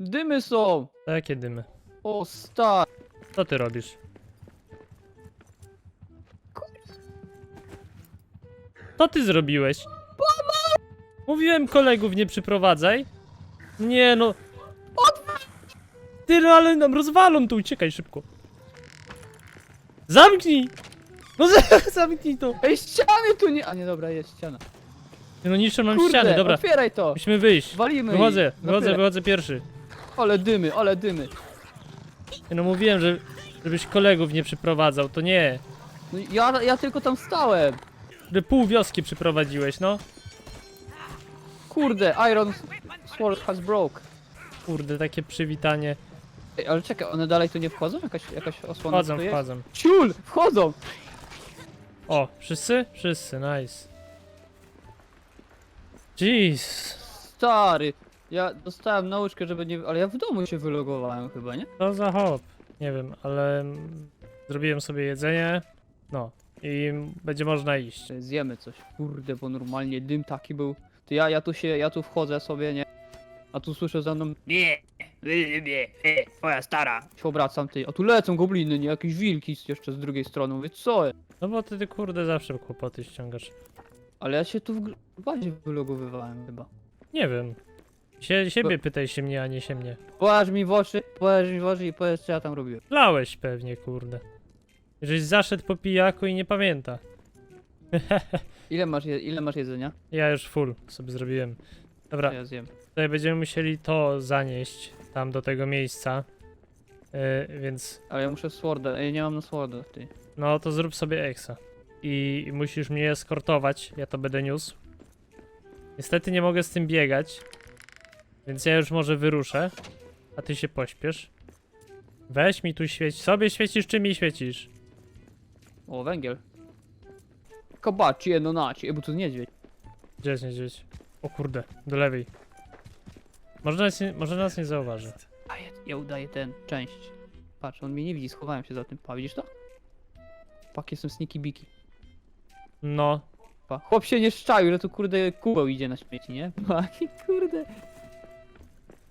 Dymy są! Jakie dymy? O, star! Co ty robisz? Co ty zrobiłeś? Mówiłem kolegów nie przyprowadzaj. Nie no. Ty no ale nam rozwalą tu, uciekaj szybko. Zamknij! No za- zamknij to! Ej, ściany tu nie... A nie, dobra, jest ściana. Ty no niszczą nam Kurde, ściany, dobra. otwieraj to! Musimy wyjść. Walimy Wychodzę, ich. wychodzę, Otwieraj. wychodzę pierwszy. Ale dymy, ale dymy. No mówiłem, że żebyś kolegów nie przyprowadzał, to nie. No, ja, ja tylko tam stałem. Że pół wioski przyprowadziłeś, no. Kurde, Iron Sword has broke. Kurde, takie przywitanie. Ej, ale czekaj, one dalej tu nie wchodzą? Jakaś, jakaś osłona Wchodzą, tu jest? wchodzą. Ciul! Wchodzą! O, wszyscy? Wszyscy, nice. Jeez. Stary! Ja dostałem nauczkę, żeby nie... Ale ja w domu się wylogowałem chyba, nie? Co za hop? Nie wiem, ale mm, zrobiłem sobie jedzenie. No. I będzie można iść. Zjemy coś. Kurde, bo normalnie dym taki był. To ja, ja tu się, ja tu wchodzę sobie, nie? A tu słyszę za mną... Nie! Nie, nie, twoja stara! Się obracam, ty. A tu lecą gobliny, nie? Jakieś wilki jeszcze z drugiej strony. Mówię, co jest? No bo ty, ty kurde zawsze kłopoty ściągasz. Ale ja się tu w gr- w bazie wylogowywałem chyba. Nie wiem. Sie, siebie pytaj się mnie, a nie się mnie. Spojrz mi w oczy, spojrz mi w oczy i powiedz, co ja tam robiłem. Lałeś pewnie, kurde. Żeś zaszedł po pijaku i nie pamięta. Ile masz, je- ile masz jedzenia? Ja już full sobie zrobiłem. Dobra, Ja zjem. tutaj będziemy musieli to zanieść tam do tego miejsca. Yy, więc Ale ja muszę sworda, ja nie mam na sworda, ty. no to zrób sobie eksa. I musisz mnie eskortować, ja to będę niósł. Niestety nie mogę z tym biegać. Więc ja już może wyruszę. A ty się pośpiesz. Weź mi tu świeć. Sobie świecisz, czy mi świecisz? O, węgiel. Kobaci, jedno naci, bo to niedźwiedź. Gdzie jest niedźwiedź? O kurde, do lewej. Może nas nie, może nas nie zauważy. A ja, ja udaję ten, część. Patrz, on mnie nie widzi, schowałem się za tym. Pa, widzisz to? Pak, jestem sneaky biki. No, Pa. Chłop się nie szczaił, że tu kurde kubeł idzie na śmieci, nie? Paki, kurde.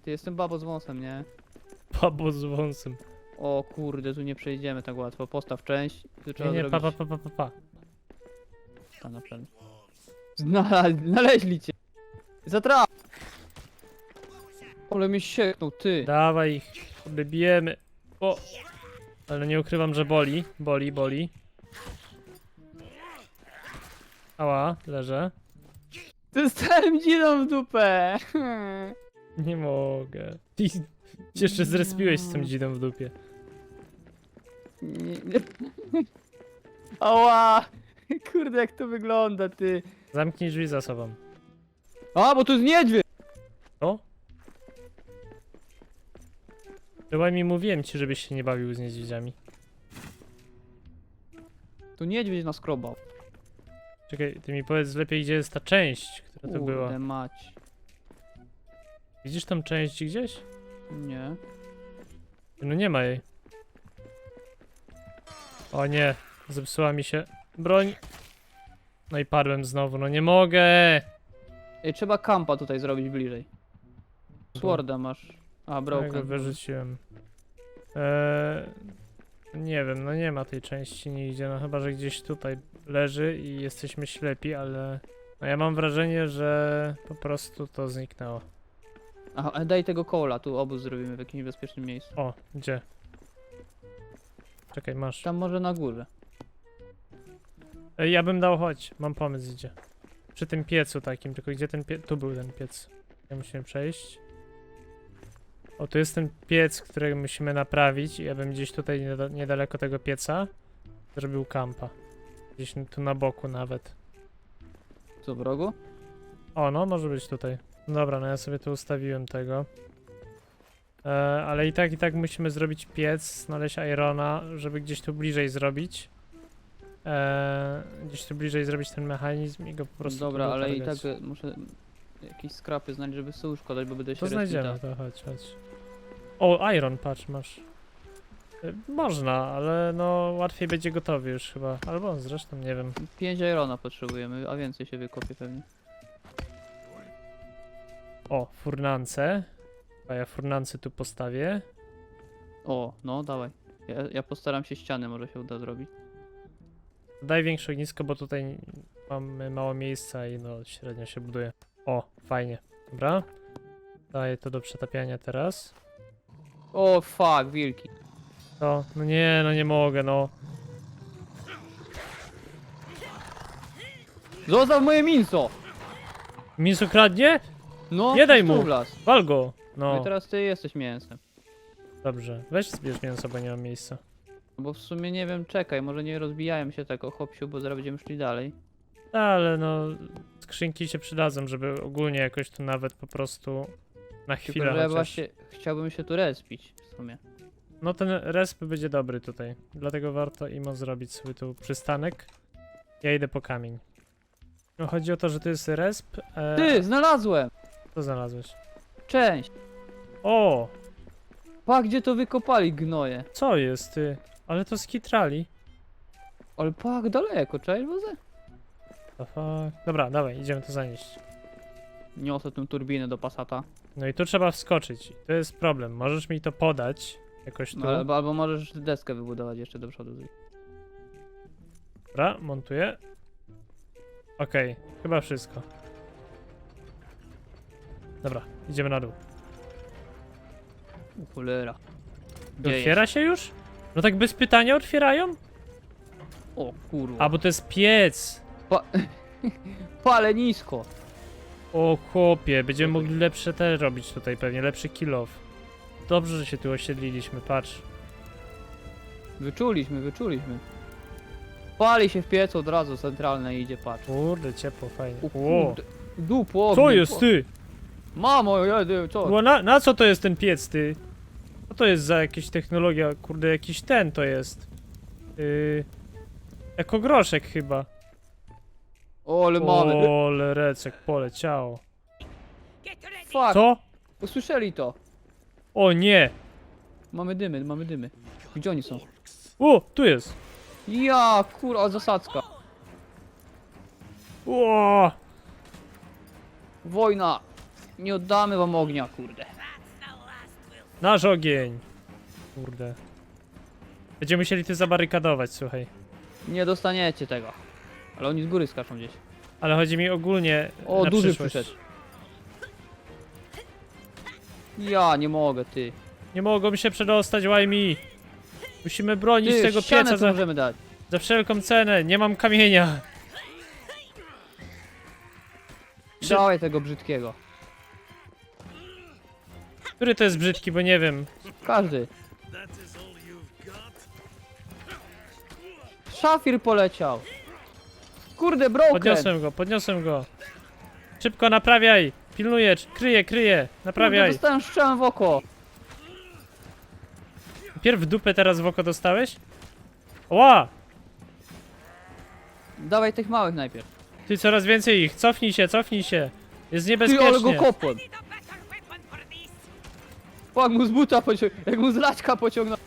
Ty jestem babo z wąsem, nie? babo z wąsem. O kurde, tu nie przejdziemy tak łatwo. Postaw część. Tu Nie, trzeba nie, pa, zrobić... pa, pa, pa, pa, pa. Tam na znaleźli cię. Zatra! Ale mnie sieknął, ty. Dawaj ich, kurde, bijemy. O! Ale nie ukrywam, że boli, boli, boli. Ała, leżę. Dostałem dziną w dupę. Nie mogę. Ty się jeszcze zrespiłeś z tą dzidą w dupie. Nie, nie. Ała! Kurde, jak to wygląda, ty. Zamknij drzwi za sobą. A, bo tu jest niedźwiedź! O? Chyba mi mówiłem ci, żebyś się nie bawił z niedźwiedziami. Tu niedźwiedź nas krobał. Czekaj, ty mi powiedz lepiej, gdzie jest ta część, która to była. Kurde mać. Widzisz tam część gdzieś? Nie. No nie ma jej. O nie, zepsuła mi się broń. No i padłem znowu, no nie mogę! Ej, trzeba kampa tutaj zrobić bliżej. Sworda masz. A, Ja go broken. wyrzuciłem. Eee, nie wiem, no nie ma tej części nigdzie, no chyba, że gdzieś tutaj leży i jesteśmy ślepi, ale... No ja mam wrażenie, że po prostu to zniknęło. Aha, ale daj tego kola, tu obóz zrobimy w jakimś bezpiecznym miejscu. O, gdzie? Czekaj, masz. Tam może na górze. Ej, ja bym dał, chodź, mam pomysł, gdzie. Przy tym piecu takim, tylko gdzie ten pie... Tu był ten piec. Ja musimy przejść. O, tu jest ten piec, który musimy naprawić i ja bym gdzieś tutaj nieda- niedaleko tego pieca zrobił kampa. Gdzieś tu na boku nawet. Co w rogu? O, no, może być tutaj. Dobra, no ja sobie tu ustawiłem tego. E, ale i tak, i tak musimy zrobić piec, znaleźć irona, żeby gdzieś tu bliżej zrobić. E, gdzieś tu bliżej zrobić ten mechanizm i go po prostu Dobra, ale i tak e, muszę jakieś skrapy znaleźć, żeby sobie uszkodzać, bo będę się To znajdziemy, to chodź, chodź. O, iron, patrz, masz. E, Można, ale no łatwiej będzie gotowy już chyba. Albo zresztą, nie wiem. 5 irona potrzebujemy, a więcej się wykopie pewnie. O, furnance. A ja furnancy tu postawię. O, no dawaj. Ja, ja postaram się ściany, może się uda zrobić. Daj większe ognisko, bo tutaj mamy mało miejsca i no średnio się buduje. O, fajnie. Dobra. Daję to do przetapiania teraz. O, fuck, wilki. To, no nie, no nie mogę, no. Zostaw moje mięso! Mięso kradnie? No, Nie daj mu. w las. Wal go! No No, i teraz ty jesteś mięsem. dobrze. Weź zbierz mięso, bo nie mam miejsca. No Bo w sumie nie wiem, czekaj, może nie rozbijają się tego hopsiu, bo zaraz będziemy szli dalej. Ale no, skrzynki się przydadzą, żeby ogólnie jakoś tu nawet po prostu na Tylko, chwilę że ja chociaż. właśnie chciałbym się tu respić w sumie. No ten resp będzie dobry tutaj, dlatego warto imo zrobić sobie tu przystanek. Ja idę po kamień. No chodzi o to, że to jest resp. E, Ty, znalazłem! Co znalazłeś? Część! O! Pa, gdzie to wykopali gnoje? Co jest ty? Ale to skitrali. Ale pak daleko, cześć? The fuck? Dobra, dawaj, idziemy to zanieść. Niosę tę turbinę do Passata. No i tu trzeba wskoczyć. To jest problem. Możesz mi to podać jakoś tu. No, albo, albo możesz deskę wybudować jeszcze do przodu. Dobra, montuję. Okej, chyba wszystko. Dobra, idziemy na dół. U cholera. I Otwiera się już? No tak bez pytania otwierają? O kurwa. A bo to jest piec. Palę nisko. O chłopie, będziemy mogli lepsze te robić tutaj pewnie, lepszy kill off. Dobrze, że się tu osiedliliśmy, patrz. Wyczuliśmy, wyczuliśmy. Pali się w piecu od razu centralne idzie patrz. Kurde, ciepło, fajnie. O O, kurde. Dupo, co jest po- ty? Mamo, jedy, co? Bo na, na co to jest ten piec, ty? Co to jest za jakaś technologia? Kurde, jakiś ten to jest. Yy, jako groszek chyba. O, ale mamy. Ole, recek poleciało. Fuck, Co? usłyszeli to. O nie! Mamy dymy, mamy dymy. Gdzie oni są? O, tu jest! Ja, kurwa, zasadzka. O! Wojna. Nie oddamy wam ognia, kurde. Nasz ogień! Kurde. Będziemy musieli ty zabarykadować, słuchaj. Nie dostaniecie tego. Ale oni z góry skaczą gdzieś. Ale chodzi mi ogólnie O, na duży przyszłość. przyszedł. Ja nie mogę, ty. Nie mogą się przedostać, Łajmi! Musimy bronić Ty, tego ścianę pieca tu za, możemy dać. za wszelką cenę. Nie mam kamienia. Czy- Dawaj tego brzydkiego. Który to jest brzydki, bo nie wiem. Każdy. Szafir poleciał. Kurde, broken. Podniosłem go, podniosłem go. Szybko naprawiaj! Pilnuję, kryję, kryję, Kurde, naprawiaj. dostałem strzałem w oko. Pierw w dupę teraz w oko dostałeś? Ła! Dawaj tych małych najpierw. Ty coraz więcej ich, cofnij się, cofnij się. Jest Ty, ale go niebezpiecznie. kopłem. Jak mu z buta pociągnął, jak mu z laczka pociągnął.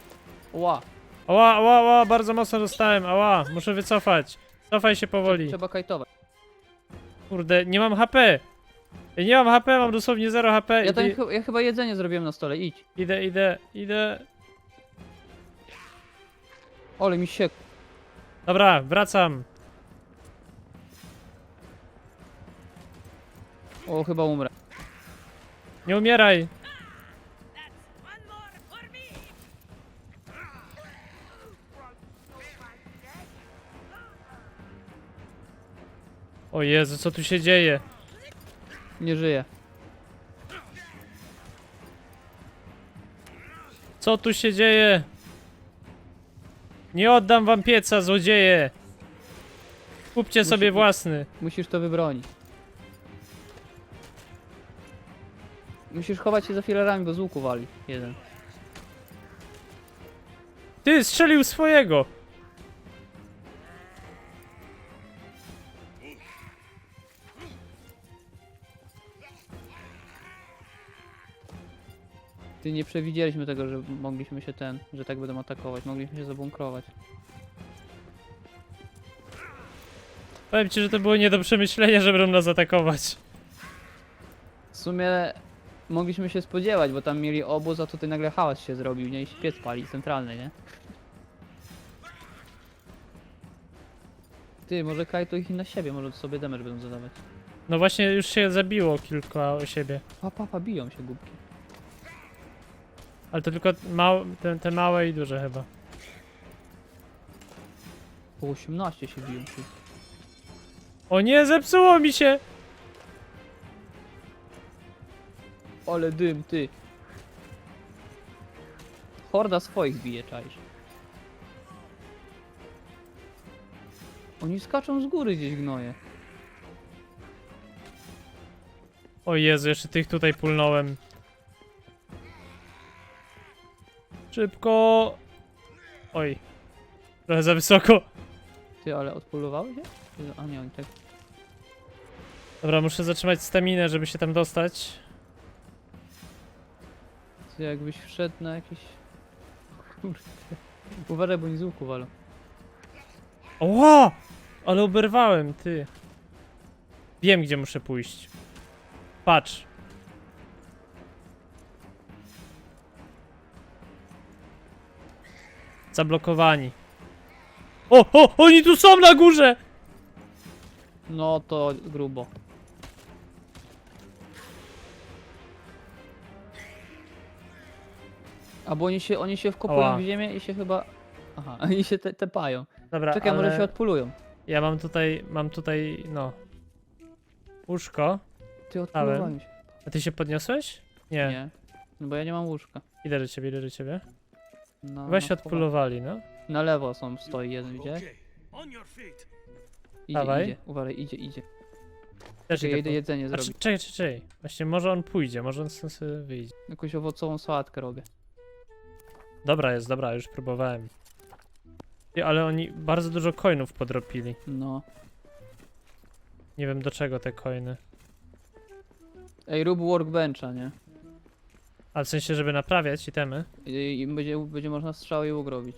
Ła, Ała, ała, ała, bardzo mocno dostałem, ała, muszę wycofać. Cofaj się powoli. trzeba kajtować. Kurde, nie mam HP. Ja nie mam HP, mam dosłownie 0 HP. Ja, tam, idę, chy- ja chyba jedzenie zrobiłem na stole, idź. idę, idę, idę. Ole mi się. Dobra, wracam. O, chyba umrę. Nie umieraj. O Jezu, co tu się dzieje? Nie żyję. Co tu się dzieje? Nie oddam wam pieca, złodzieje! Kupcie Musi- sobie własny. Musisz to wybronić. Musisz chować się za filarami, bo z łuku wali. Jeden. Ty, strzelił swojego! Ty nie przewidzieliśmy tego, że mogliśmy się ten, że tak będą atakować. Mogliśmy się zabunkrować. Powiem ci, że to było nie do przemyślenia, że będą nas atakować. W sumie mogliśmy się spodziewać, bo tam mieli obóz, a tutaj nagle hałas się zrobił, nie? I się piec pali, centralny, nie? Ty, może Kajto ich na siebie, może sobie damage będą zadawać. No właśnie już się zabiło kilka o siebie. Pa, pa, pa, biją się głupki. Ale to tylko mał, te, te małe i duże chyba. Po 18 się biją wszyscy. O nie, zepsuło mi się! Ale dym, ty. Horda swoich bije, czaisz. Oni skaczą z góry gdzieś gnoje. O Jezu, jeszcze tych tutaj pulnąłem. Szybko! Oj. Trochę za wysoko. Ty, ale odpolowały się? A nie, oni tak... Dobra, muszę zatrzymać staminę, żeby się tam dostać. Ty jakbyś wszedł na jakieś... Kurde. Uważaj, bo oni z łuku walą. Oła! Ale oberwałem, ty. Wiem, gdzie muszę pójść. Patrz. Zablokowani. O, o, oni tu są na górze! No to grubo. Albo oni się, oni się wkopują w ziemię i się chyba... Aha, oni się te, tepają. Dobra, Czekaj, ale może się odpulują. ja mam tutaj, mam tutaj, no. Łóżko. Ty się. A ty się podniosłeś? Nie. Nie. No bo ja nie mam łóżka. Idę do ciebie, idę do ciebie. No, Weź no, się odpulowali, no. Na lewo są, stoi jeden, feet. Idzie, Dawaj. idzie. Uważaj, idzie, idzie. Też Czekaj, ja idę po- jedzenie A, zrobić. czekaj, czekaj, czekaj. Właśnie może on pójdzie, może on stąd sobie wyjdzie. Jakąś owocową sałatkę robię. Dobra jest, dobra, już próbowałem. Ty, ale oni bardzo dużo coinów podropili. No. Nie wiem do czego te coiny. Ej, rób workbencha, nie? Ale w sensie, żeby naprawiać itemy. I, i będzie, będzie można strzały i łuk robić.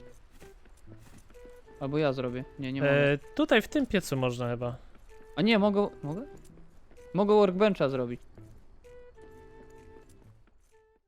Albo ja zrobię. Nie, nie mogę. E, tutaj w tym piecu można chyba. A nie, mogę... Mogę? Mogę workbencha zrobić.